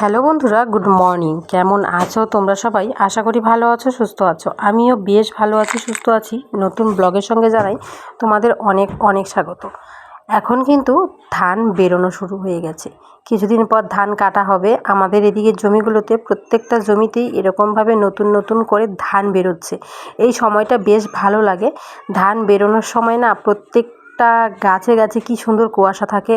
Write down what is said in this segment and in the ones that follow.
Hello বন্ধুরা, good morning. কেমন আছো তোমরা সবাই? আশা করি ভালো আছো, সুস্থ আছো। আমিও বেশ ভালো আছি, সুস্থ আছি। নতুন ব্লগের সঙ্গে জানাই তোমাদের অনেক অনেক স্বাগত। এখন কিন্তু ধান বেরোনো শুরু হয়ে গেছে। কিছুদিন পর ধান কাটা হবে। আমাদের এদিকে জমিগুলোতে প্রত্যেকটা জমিতেই এরকমভাবে নতুন নতুন করে ধান বেরোচ্ছে। এই সময়টা বেশ ভালো লাগে। ধান বেরোনোর সময় না প্রত্যেক প্রত্যেকটা গাছে গাছে কি সুন্দর কুয়াশা থাকে।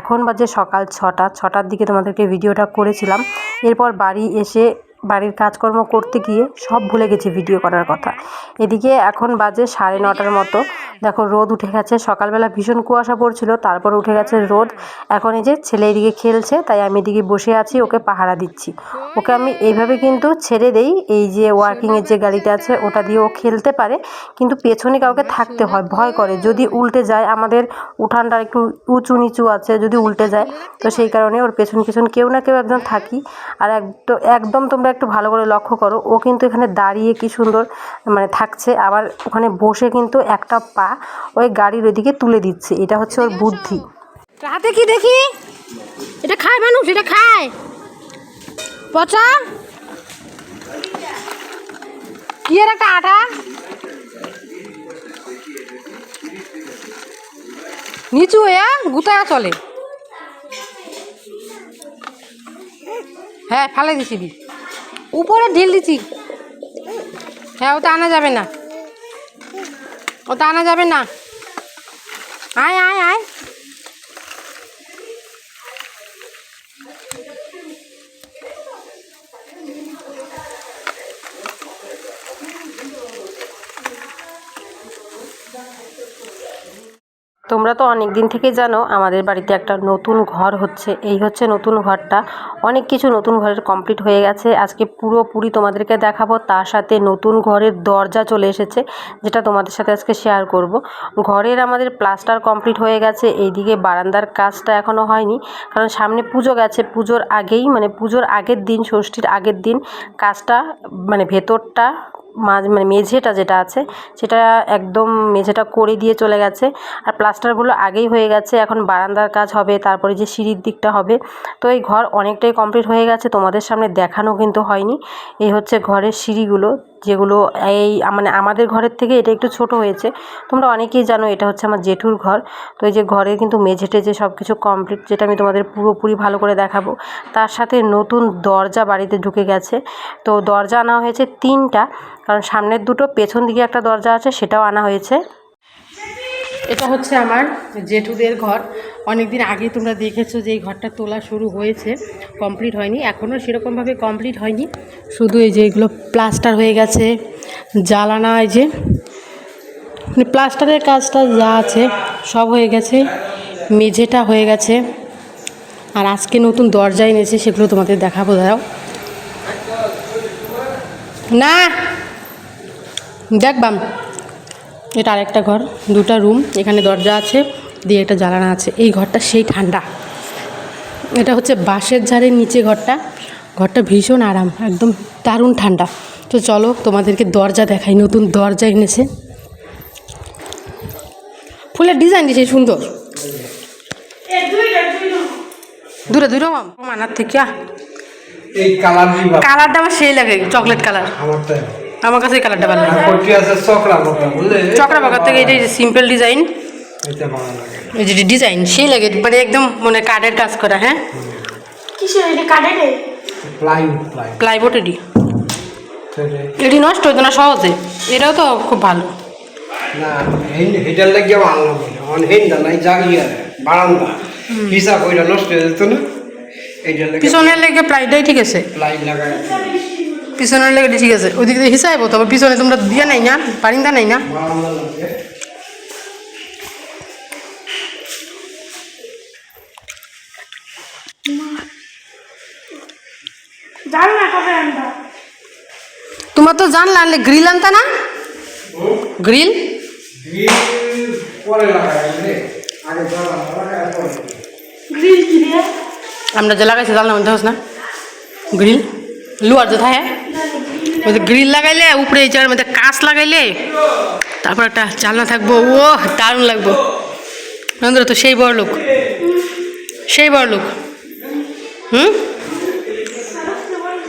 এখন বাজে সকাল ছটা, ছটার দিকে তোমাদেরকে ভিডিওটা করেছিলাম। এরপর বাড়ি এসে বাড়ির কাজকর্ম করতে গিয়ে সব ভুলে গেছি ভিডিও করার কথা। এদিকে এখন বাজে সাড়ে নটার মতো। দেখো রোদ উঠে গেছে, সকালবেলা ভীষণ কুয়াশা পড়ছিল, তারপর উঠে গেছে রোদ। এখন এই যে ছেলে এদিকে খেলছে, তাই আমি এদিকে বসে আছি, ওকে পাহারা দিচ্ছি। ওকে আমি এইভাবে কিন্তু ছেড়ে দেই, এই যে ওয়ার্কিংয়ের যে গাড়িটা আছে, ওটা দিয়ে ও খেলতে পারে। কিন্তু পেছনে কাউকে থাকতে হয়, ভয় করে। যদি উল্টে যায়, আমাদের উঠানটা একটু উঁচু নিচু আছে, যদি উল্টে যায়, তো সেই কারণে ওর পেছন পেছন কেউ না কেউ একজন থাকি। আর একদম তোমরা একটু ভালো করে লক্ষ্য করো। ও কিন্তু এখানে দাঁড়িয়ে কি সুন্দর মানে থাকছে। আবার ওখানে বসে কিন্তু একটা পা ওই গাড়ির ওইদিকে তুলে দিচ্ছে। এটা হচ্ছে ওর বুদ্ধি। হাতে কি দেখি? এটা খায় মানুষ, এটা খায়। পচা? কি এর একটা আঠা নিচু হয়ে গুতায়া চলে। হ্যাঁ ফালে দিছি দি। উপরে ঢিল দিছি। হ্যাঁ ওটা আনা যাবে না। ওটা আনা যাবে না। আয় আয়। তোমরা তো অনেক দিন থেকে জানো, আমাদের বাড়িতে একটা নতুন ঘর হচ্ছে। এই হচ্ছে নতুন ঘরটা। অনেক কিছু নতুন ঘরের কমপ্লিট হয়ে গেছে। আজকে পুরোপুরি তোমাদেরকে দেখাবো। তার সাথে নতুন ঘরের দরজা চলে এসেছে, যেটা তোমাদের সাথে আজকে শেয়ার করব। ঘরের আমাদের প্লাস্টার কমপ্লিট হয়ে গেছে। এইদিকে বারান্দার কাজটা এখনও হয়নি, কারণ সামনে পুজো গেছে। পুজোর আগেই মানে পুজোর আগের দিন, ষষ্ঠীর আগের দিন কাজটা মানে ভেতরটা মাঝ মানে মেঝেটা যেটা আছে, সেটা একদম মেঝেটা করে দিয়ে চলে গেছে। আর প্লাস্টারগুলো আগেই হয়ে গেছে, এখন বারান্দার কাজ হবে, তারপরে যে সিঁড়ির দিকটা হবে। তো এই ঘর অনেকটাই কমপ্লিট হয়ে গেছে, তোমাদের সামনে দেখানো কিন্তু হয়নি। এই হচ্ছে ঘরের সিঁড়িগুলো। যেগুলো এই মানে আমাদের ঘরের থেকে এটা একটু ছোট হয়েছে। তোমরা অনেকেই জানো এটা হচ্ছে আমার জেঠুর ঘর। তো এই যে ঘরে কিন্তু মেঝে টেঝে সব কিছু কমপ্লিট যেটা আমি তোমাদের পুরোপুরি ভালো করে দেখাবো। তার সাথে নতুন দরজা বাড়িতে ঢুকে গেছে। তো দরজা আনা হয়েছে তিনটা, কারণ সামনের দুটো, পেছন দিকে একটা দরজা আছে, সেটাও আনা হয়েছে। এটা হচ্ছে আমার জেঠুদের ঘর। অনেক দিন আগে তোমরা দেখেছ যে এই ঘরটা তোলা শুরু হয়েছে কমপ্লিট হয়নি, এখনও সেরকমভাবে কমপ্লিট হয়নি। শুধু এই যে এগুলো প্লাস্টার হয়ে গেছে, জ্বালানা এই যে মানে প্লাস্টারের কাজটা যা আছে সব হয়ে গেছে, মেঝেটা হয়ে গেছে। আর আজকে নতুন দরজা এনেছে, সেগুলো তোমাদের দেখাবো দাও না! দেখবাম এটা আরেকটা ঘর, দুটা রুম, এখানে দরজা আছে। দিয়ে একটা জ্বালানা আছে এই ঘরটা সেই ঠান্ডা। এটা হচ্ছে বাঁশের ঝাড়ের নিচে ঘরটা। ঘরটা ভীষণ আরাম একদম দারুণ ঠান্ডা। তো চলো তোমাদেরকে দরজা দেখাই নতুন দরজা এনেছে। ফুলের ডিজাইন দিয়েছে সুন্দর। দূরে দূরে মানার থেকে কালারটা আমার সেই লাগে চকলেট কালার। আমার কাছে এই কালারটা ভালো লাগে। চকরা বাগার থেকে এই যে সিম্পল ডিজাইন এই যে ডিজাইন সেই লাগে মানে একদম মানে কাঠের কাজ করা হ্যাঁ? কিসের এটা কাটে রে প্লাই প্লাই প্লাইবোর্ডেরই এটি নষ্ট হতো না সহজে? এটাও তো খুব ভালো। না হেটার লাগিয়ে ভালো অন হেনটা নাই জাগিয়ে বারান্দা। হিসাব ওইটা নষ্ট হয়ে যেত না। পিছনের লেগে প্লাইটাই ঠিক আছে। প্লাই লাগাই পিছনের লেগে ঠিক আছে। ওইদিকে হিসাব তবে পিছনে তোমরা দিয়ে নাই না পারিন্দা নাই না। তোমার তো জানলা আনলে গ্রিল আনতা না? গ্রিল আমরা যে লাগাইছি জানলা মধ্যে না। গ্রিল লুয়ার যে থাকে। গ্রিল লাগাইলে উপরে এই জায়গার মধ্যে কাঁচ লাগাইলে তারপর একটা জানলা থাকব। ও দারুণ লাগবো। নন্দ্র তো সেই বড় লোক সেই বড় লোক হুম?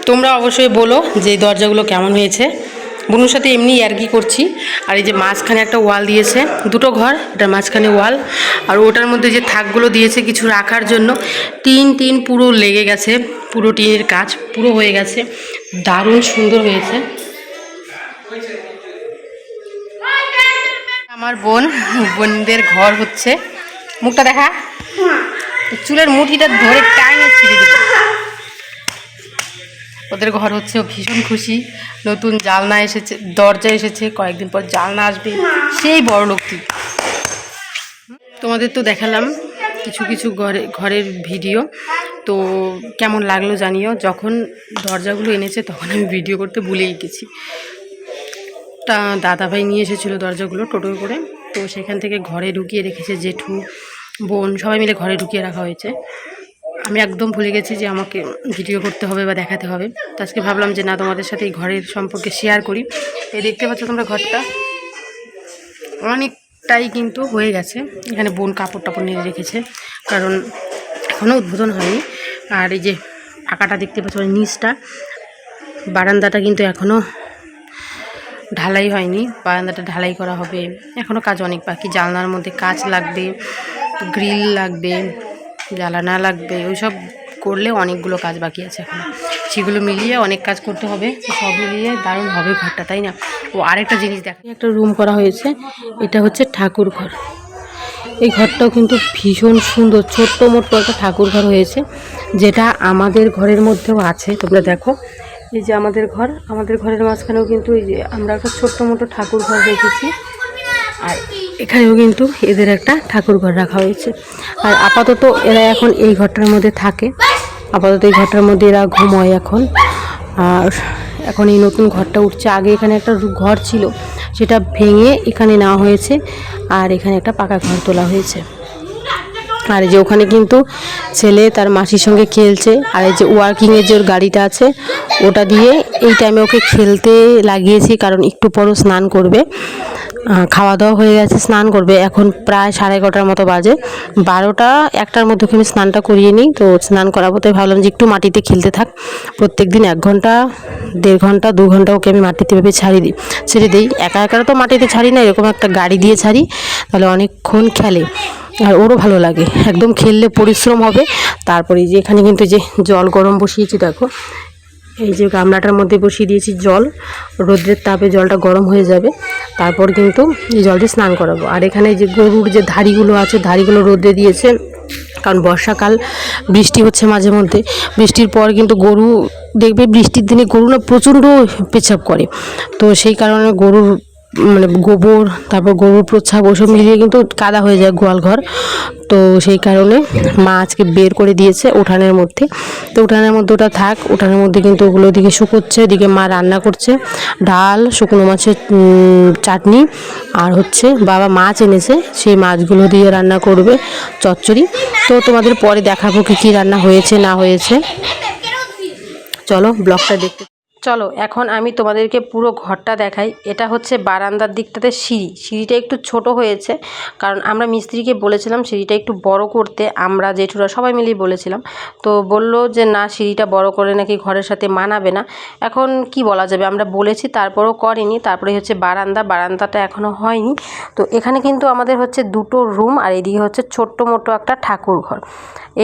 তোমরা অবশ্যই বলো যে দরজাগুলো কেমন হয়েছে। বুনুর সাথে এমনি ইয়ার্কি করছি। আর এই যে মাঝখানে একটা ওয়াল দিয়েছে, দুটো ঘর, এটার মাঝখানে ওয়াল। আর ওটার মধ্যে যে থাকগুলো দিয়েছে কিছু রাখার জন্য, টিন টিন পুরো লেগে গেছে, পুরো টিনের কাজ পুরো হয়ে গেছে। দারুণ সুন্দর হয়েছে। আমার বোন, বোনদের ঘর হচ্ছে। মুখটা দেখা। চুলের মুঠিটা ধরে টাইমে ছিঁড়ে ওদের ঘর হচ্ছে ভীষণ খুশি। নতুন জালনা এসেছে, দরজা এসেছে, কয়েকদিন পর জালনা আসবে। সেই বড় লোকটি। তোমাদের তো দেখালাম কিছু কিছু ঘরে, ঘরের ভিডিও। তো কেমন লাগল জানিও। যখন দরজাগুলো এনেছে, তখন আমি ভিডিও করতে ভুলেই গেছি। তা দাদাভাই নিয়ে এসেছিল দরজাগুলো টোটো করে। তো সেখান থেকে ঘরে ঢুকিয়ে রেখেছে জেঠু, বোন, সবাই মিলে ঘরে ঢুকিয়ে রাখা হয়েছে। আমি একদম ভুলে গেছি যে আমাকে ভিডিও করতে হবে বা দেখাতে হবে। তো আজকে ভাবলাম যে না, তোমাদের সাথে এই ঘরের সম্পর্কে শেয়ার করি। এই দেখতে পাচ্ছ তোমরা ঘরটা? অনেকটাই কিন্তু হয়ে গেছে। এখানে বোন কাপড় টাপড় নিয়ে রেখেছে, কারণ এখনও উদ্বোধন হয়নি। আর এই যে ফাঁকাটা দেখতে পাচ্ছ নিচটা, বারান্দাটা কিন্তু এখনও ঢালাই হয়নি। বারান্দাটা ঢালাই করা হবে। এখনও কাজ অনেক বাকি। জানলার মধ্যে কাজ লাগবে, গ্রিল লাগবে। জ্বালানা লাগবে, ওইসব করলে অনেকগুলো কাজ বাকি আছে এখন। সেগুলো মিলিয়ে অনেক কাজ করতে হবে, সব মিলিয়ে দারুণ হবে ঘরটা, তাই না? ও আরেকটা জিনিস দেখ, একটা রুম করা হয়েছে, এটা হচ্ছে ঠাকুর ঘর। এই ঘরটাও কিন্তু ভীষণ সুন্দর, ছোট্ট মোট্ট একটা ঠাকুর ঘর হয়েছে, যেটা আমাদের ঘরের মধ্যেও আছে, তোমরা দেখো। এই যে আমাদের ঘর, আমাদের ঘরের মাঝখানেও কিন্তু এই যে আমরা একটা ছোট্ট মোটো ঠাকুর ঘর রেখেছি আর এখানেও কিন্তু এদের একটা ঠাকুর ঘর রাখা হয়েছে। আর আপাতত এরা এখন এই ঘরটার মধ্যে থাকে। আপাতত এই ঘরটার মধ্যে এরা ঘুমোয় এখন। আর এখন এই নতুন ঘরটা উঠছে। আগে এখানে একটা ঘর ছিল, সেটা ভেঙে এখানে নেওয়া হয়েছে। আর এখানে একটা পাকা ঘর তোলা হয়েছে। আর যে ওখানে কিন্তু ছেলে তার মাসির সঙ্গে খেলছে। আর এই যে ওয়ার্কিংয়ের যে ওর গাড়িটা আছে, ওটা দিয়ে এই টাইমে ওকে খেলতে লাগিয়েছি, কারণ একটু পরও স্নান করবে। খাওয়া দাওয়া হয়ে গেছে, স্নান করবে। এখন প্রায় সাড়ে এগারোটার মতো বাজে। বারোটা, একটার মধ্যে আমি স্নানটা করিয়ে নিই। তো স্নান করাবো, তাই ভাবলাম যে একটু মাটিতে খেলতে থাক। প্রত্যেক দিন এক ঘণ্টা, দেড় ঘণ্টা, দু ঘণ্টা ওকে আমি মাটিতে ভেবে ছাড়ি দিই ছেড়ে দিই। একা একা তো মাটিতে ছাড়ি না, এরকম একটা গাড়ি দিয়ে ছাড়ি, তাহলে অনেকক্ষণ খেলে। আর ওরও ভালো লাগে। একদম খেললে পরিশ্রম হবে। তারপরে যে এখানে কিন্তু যে জল গরম বসিয়েছি, দেখো। এই যে গামলাটার মধ্যে বসিয়ে দিয়েছি জল। রোদ্রের তাপে জলটা গরম হয়ে যাবে। তারপর কিন্তু এই জল দিয়ে স্নান করাবো। আর এখানে যে গরুর যে ধাড়িগুলো আছে, ধাড়িগুলো রোদ্রে দিয়েছে। কারণ বর্ষাকাল, বৃষ্টি হচ্ছে মাঝে মধ্যে। বৃষ্টির পর কিন্তু গরু, দেখবে বৃষ্টির দিনে গরু না প্রচণ্ড পেছাপ করে। তো সেই কারণে গরুর মানে গোবর, তারপর গোবর প্রচ্ছাপ ওসব মিলিয়ে কিন্তু কাদা হয়ে যায় গোয়াল ঘর। তো সেই কারণে মা আজকে বের করে দিয়েছে উঠানের মধ্যে। তো উঠানের মধ্যে ওটা থাক, উঠানের মধ্যে কিন্তু ওগুলো ওদিকে শুকোচ্ছে, এদিকে মা রান্না করছে। ডাল, শুকনো মাছের চাটনি আর হচ্ছে বাবা মাছ এনেছে, সেই মাছগুলো দিয়ে রান্না করবে চচ্চড়ি। তো তোমাদের পরে দেখাবো কি কী রান্না হয়েছে, না হয়েছে। চলো ব্লগটা দেখতে চলো, এখন আমি তোমাদেরকে পুরো ঘরটা দেখাই। এটা হচ্ছে বারান্দার দিকটাতে সিঁড়ি। সিঁড়িটা একটু ছোট হয়েছে, কারণ আমরা মিস্ত্রিকে বলেছিলাম সিঁড়িটা একটু বড় করতে। আমরা জেঠুরা সবাই মিলেই বলেছিলাম। তো বলল যে, না, সিঁড়িটা বড় করে নাকি ঘরের সাথে মানাবে না। এখন কি বলা যাবে? আমরা বলেছি, তারপরেও করেনি। তারপরে হচ্ছে বারান্দা। বারান্দাটা এখনও হয়নি। তো এখানে কিন্তু আমাদের হচ্ছে দুটো রুম, আর এদিকে হচ্ছে ছোট্ট মোটো একটা ঠাকুর ঘর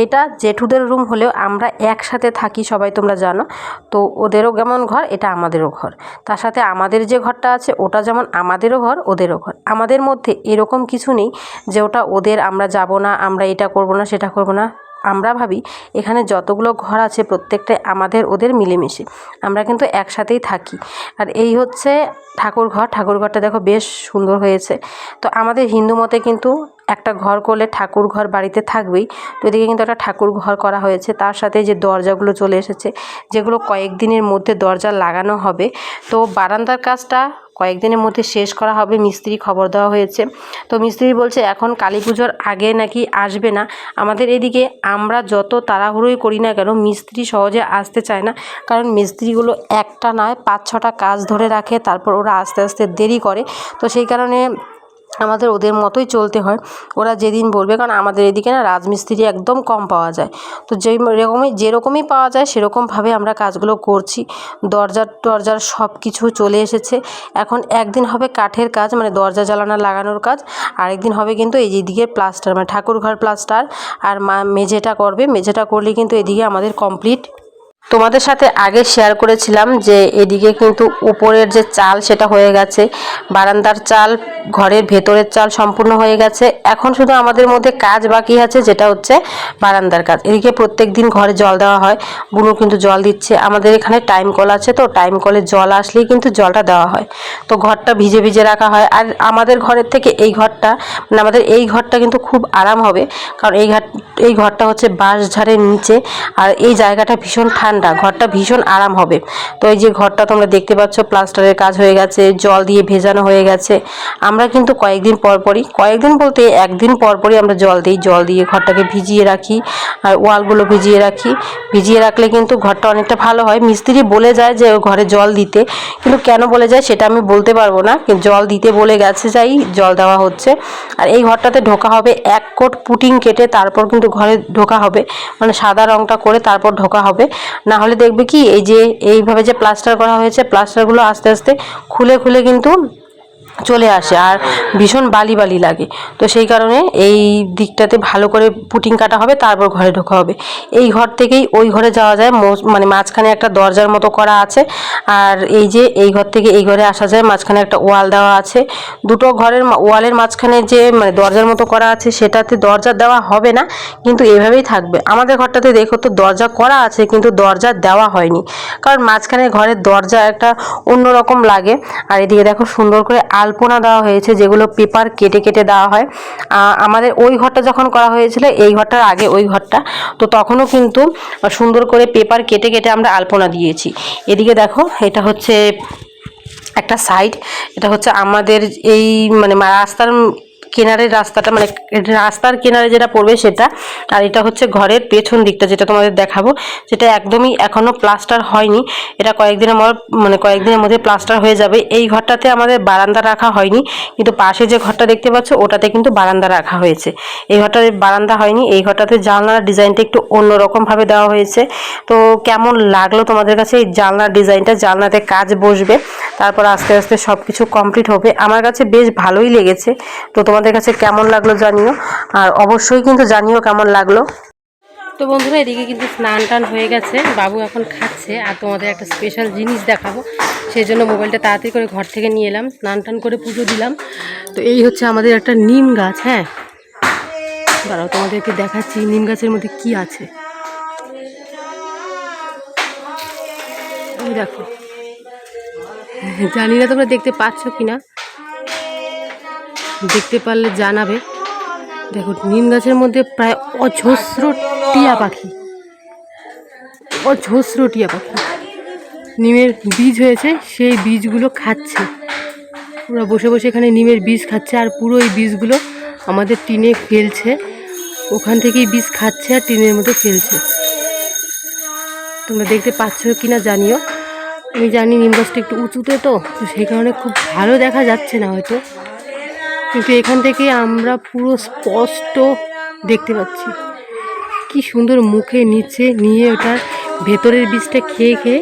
এটা জেঠুদের রুম হলেও আমরা একসাথে থাকি, সবাই তোমরা জানো। তো ওদেরও যেমন ঘর? এটা আমাদেরও ঘর। তার সাথে আমাদের যে ঘরটা আছে, ওটা যেমন আমাদেরও ঘর, ওদেরও ঘর। আমাদের মধ্যে এরকম কিছু নেই যে ওটা ওদের, আমরা যাব না, আমরা এটা করব না, সেটা করব না। আমরা ভাবি, এখানে যতগুলো ঘর আছে, প্রত্যেকটাই আমাদের, ওদের মিলেমিশে। আমরা কিন্তু একসাথেই থাকি। আর এই হচ্ছে ঠাকুর ঘর ঠাকুর ঘরটা দেখো বেশ সুন্দর হয়েছে। তো আমাদের হিন্দু মতে কিন্তু একটা ঘর করলে ঠাকুর ঘর বাড়িতে থাকবেই। তো এদিকে কিন্তু একটা ঠাকুর ঘর করা হয়েছে। তার সাথে যে দরজাগুলো চলে এসেছে, যেগুলো কয়েকদিনের মধ্যে দরজা লাগানো হবে। তো বারান্দার কাজটা কয়েকদিনের মধ্যে শেষ করা হবে, মিস্ত্রি খবর দেওয়া হয়েছে। তো মিস্ত্রি বলছে, এখন কালী পুজোর আগে নাকি আসবে না। আমাদের এদিকে আমরা যত তাড়াহুড়োই করি না কেন, মিস্ত্রি সহজে আসতে চায় না। কারণ মিস্ত্রিগুলো একটা নয়, পাঁচ ছটা কাজ ধরে রাখে, তারপর ওরা আস্তে আস্তে দেরি করে। তো সেই কারণে আমাদের ওদের মতোই চলতে হয়। ওরা যেদিন বলবে, কারণ আমাদের এদিকে না রাজমিস্ত্রি একদম কম পাওয়া যায়। তো যেই রকমই যেরকমই পাওয়া যায় সেরকমভাবে আমরা কাজগুলো করছি। দরজার টরজার সব কিছু চলে এসেছে। এখন একদিন হবে কাঠের কাজ মানে দরজা জ্বালানা লাগানোর কাজ। আরেকদিন হবে কিন্তু এই যেদিকে প্লাস্টার মানে ঠাকুরঘর প্লাস্টার। আর মা, মেঝেটা করবে। মেঝেটা করলে কিন্তু এদিকে আমাদের কমপ্লিট তোমাদের সাথে আগে শেয়ার করেছিলাম যে এদিকে কিন্তু উপরের যে চাল সেটা হয়ে গেছে। বারান্দার চাল, ঘরের ভেতরের চাল সম্পূর্ণ হয়ে গেছে। এখন শুধু আমাদের মধ্যে কাজ বাকি আছে, যেটা হচ্ছে বারান্দার কাজ। এদিকে প্রত্যেক দিন ঘরে জল দেওয়া হয়। বুনু কিন্তু জল দিচ্ছে। আমাদের এখানে টাইম কল আছে তো টাইম কলে জল আসলেই কিন্তু জলটা দেওয়া হয়। তো ঘরটা ভিজে ভিজে রাখা হয়। আর আমাদের ঘরের থেকে এই ঘরটা মানে আমাদের এই ঘরটা কিন্তু খুব আরাম হবে। কারণ এই ঘর এই ঘরটা হচ্ছে বাঁশ ঝাড়ের নিচে। আর এই জায়গাটা ভীষণ ঠান্ডা ঘরটা ভীষণ আরাম হবে। তো এই যে ঘরটা তোমরা দেখতে পাচ্ছ, প্লাস্টারের কাজ হয়ে গেছে, জল দিয়ে ভেজানো হয়ে গেছে। আমরা কিন্তু কয়েকদিন পর পরই, কয়েকদিন বলতে একদিন পর পরই আমরা জল দিই। জল দিয়ে ঘরটাকে ভিজিয়ে রাখি, আর ওয়ালগুলো ভিজিয়ে রাখি। ভিজিয়ে রাখলে কিন্তু ঘরটা অনেকটা ভালো হয়। মিস্ত্রি বলে যায় যে ঘরে জল দিতে, কিন্তু কেন বলে যায় সেটা আমি বলতে পারব না। জল দিতে বলে গেছে যাই, জল দেওয়া হচ্ছে। আর এই ঘরটাতে ঢোকা হবে, এক কোট পুটিং কেটে তারপর কিন্তু ঘরে ঢোকা হবে। মানে সাদা রংটা করে তারপর ঢোকা হবে। না হলে দেখবে কি, এই যে এইভাবে যে প্লাস্টার করা হয়েছে প্লাস্টারগুলো আস্তে আস্তে খুলে খুলে কিন্তু চলে আসে আর ভীষণ বালি বালি লাগে। তো সেই কারণে এই দিকটাতে ভালো করে পুটিং কাটা হবে, তারপর ঘরে ঢোকা হবে। এই ঘর থেকেই ওই ঘরে যাওয়া যায়। মানে মাঝখানে একটা দরজার মতো করা আছে। আর এই যে এই ঘর থেকে এই ঘরে আসা যায়, মাঝখানে একটা ওয়াল দেওয়া আছে। দুটো ঘরের ওয়ালের মাঝখানে যে মানে দরজার মতো করা আছে, সেটাতে দরজা দেওয়া হবে না, কিন্তু এভাবেই থাকবে। আমাদের ঘরটাতে দেখো তো দরজা করা আছে, কিন্তু দরজা দেওয়া হয়নি। কারণ মাঝখানে ঘরের দরজা একটা অন্যরকম লাগে। আর এদিকে দেখো সুন্দর করে আলপনা দেওয়া হয়েছে, যেগুলো পেপার কেটে কেটে দেওয়া হয়। আমাদের ওই ঘরটা যখন করা হয়েছিল, এই ঘরটার আগে ওই ঘরটা। তো তখনও কিন্তু সুন্দর করে পেপার কেটে কেটে আমরা আলপনা দিয়েছি। এদিকে দেখো, এটা হচ্ছে একটা সাইড, এটা হচ্ছে আমাদের এই মানে রাস্তার কেনারের রাস্তাটা মানে রাস্তার কেনারে যেটা পড়বে সেটা, আর এটা হচ্ছে ঘরের পেছন দিকটা যেটা তোমাদের দেখাবো, যেটা একদমই এখনও প্লাস্টার হয়নি। এটা কয়েকদিনের মধ্যে মানে কয়েকদিনের মধ্যে প্লাস্টার হয়ে যাবে। এই ঘরটাতে আমাদের বারান্দা রাখা হয়নি, কিন্তু পাশে যে ঘরটা দেখতে পাচ্ছ, ওটাতে কিন্তু বারান্দা রাখা হয়েছে। এই ঘরটাতে বারান্দা হয়নি, এই ঘরটাতে জানলার ডিজাইনটা একটু অন্যরকম ভাবে দেওয়া হয়েছে। তো কেমন লাগল তোমাদের কাছে এই জানলার ডিজাইনটা? জানলাতে কাজ বসবে, তারপর আস্তে আস্তে সব কিছু কমপ্লিট হবে। আমার কাছে বেশ ভালোই লেগেছে। তো তোমাদের কাছে কেমন লাগল জানিও, আর অবশ্যই কিন্তু জানিও কেমন লাগল। তো বন্ধুরা, এদিকে কিন্তু স্নান টান হয়ে গেছে, বাবু এখন খাচ্ছে, আর তোমাদের একটা স্পেশাল জিনিস দেখাবো। সেই জন্য মোবাইলটা তাড়াতাড়ি করে ঘর থেকে নিয়ে এলাম স্নান টান করে পুজো দিলাম। তো এই হচ্ছে আমাদের একটা নিম গাছ হ্যাঁ? দাঁড়াও, তোমাদেরকে দেখাচ্ছি নিম গাছের মধ্যে কি আছে। দেখো। জানি না তোমরা দেখতে পাচ্ছ কি না দেখতে পারলে জানাবে। দেখো, নিম গাছের মধ্যে প্রায় অজস্র টিয়া পাখি। অজস্র টিয়া পাখি। নিমের বীজ হয়েছে, সেই বীজগুলো খাচ্ছে। ওরা বসে বসে এখানে নিমের বীজ খাচ্ছে আর পুরো এই বীজগুলো আমাদের টিনে ফেলছে। ওখান থেকেই বীজ খাচ্ছে আর টিনের মধ্যে ফেলছে। তোমরা দেখতে পাচ্ছ কি না জানিও। আমি জানি নিম গাছটা একটু উঁচুতে তো তো সেই কারণে খুব ভালো দেখা যাচ্ছে না হয়তো। কিন্তু এখান থেকে আমরা পুরো স্পষ্ট দেখতে পাচ্ছি। কি সুন্দর মুখে নিচে নিয়ে ওটার ভেতরের বীজটা খেয়ে খেয়ে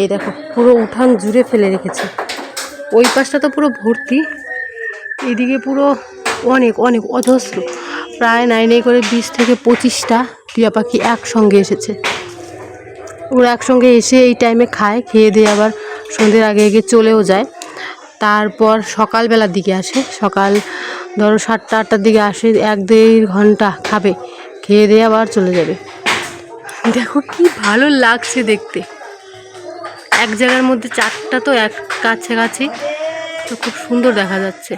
এই দেখো, পুরো উঠান জুড়ে ফেলে রেখেছে। ওই পাশটা তো পুরো ভর্তি। এদিকে পুরো অনেক অনেক অজস্র। প্রায় নাই নাই করে বিশ থেকে পঁচিশটা টিয়া পাখি একসঙ্গে এসেছে। ওরা একসঙ্গে এসে এই টাইমে খায়, খেয়ে দিয়ে আবার সন্ধ্যের আগে আগে চলেও যায়। তারপর সকালবেলার দিকে আসে। সকাল ধরো সাতটা, আটটার দিকে আসে, এক দেড় ঘণ্টা খাবে, খেয়ে দিয়ে আবার চলে যাবে। দেখো কি ভালো লাগছে দেখতে। এক জায়গার মধ্যে চারটা তো এক কাছে কাছাকাছি, তো খুব সুন্দর দেখা যাচ্ছে।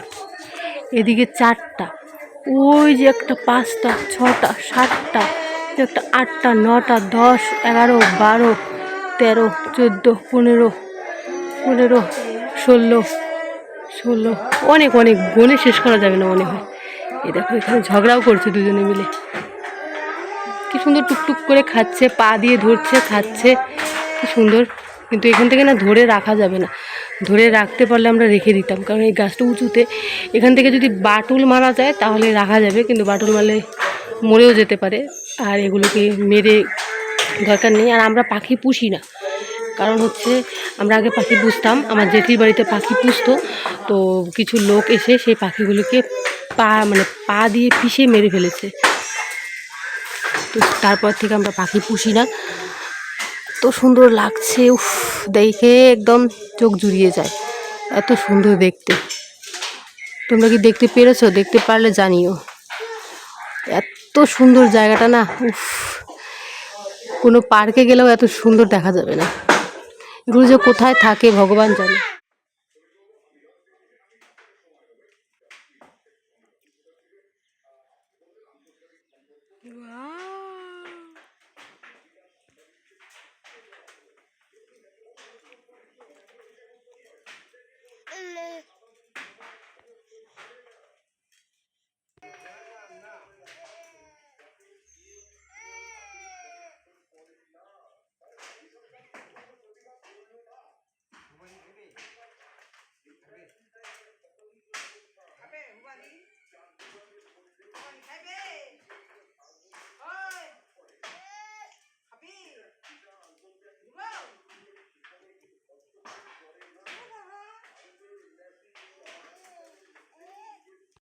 এদিকে চারটা, ওই যে একটা পাঁচটা, ছটা, সাতটা একটা আটটা, নটা, দশ, এগারো, বারো, তেরো, চোদ্দ, পনেরো পনেরো, ষোলো ষোলো। অনেক অনেক গনে শেষ করা যাবে না মনে হয়। এ দেখো, এখানে ঝগড়াও করছে দুজনে মিলে। কি সুন্দর টুকটুক করে খাচ্ছে, পা দিয়ে ধরছে, খাচ্ছে। কি সুন্দর। কিন্তু এখান থেকে না ধরে রাখা যাবে না। ধরে রাখতে পারলে আমরা রেখে দিতাম। কারণ এই গাছটা উঁচুতে, এখান থেকে যদি বাটুল মারা যায় তাহলে রাখা যাবে, কিন্তু বাটুল মারলে মরেও যেতে পারে। আর এগুলোকে মেরে দরকার নেই। আর আমরা পাখি পুষি না। কারণ হচ্ছে আমরা আগে পাখি পুষতাম, আমার জেঠির বাড়িতে পাখি পুষতো, তো কিছু লোক এসে সেই পাখিগুলোকে পা মানে পা দিয়ে পিষে মেরে ফেলেছে। তো তারপর থেকে আমরা পাখি পুষি না। এত সুন্দর লাগছে, উফ, দেখে একদম চোখ জুড়িয়ে যায়, এত সুন্দর দেখতে। তোমরা কি দেখতে পেরেছ? দেখতে পারলে জানিও। এত সুন্দর জায়গাটা না, উফ, কোনো পার্কে গেলেও এত সুন্দর দেখা যাবে না। এগুলো কোথায় থাকে ভগবান জানে।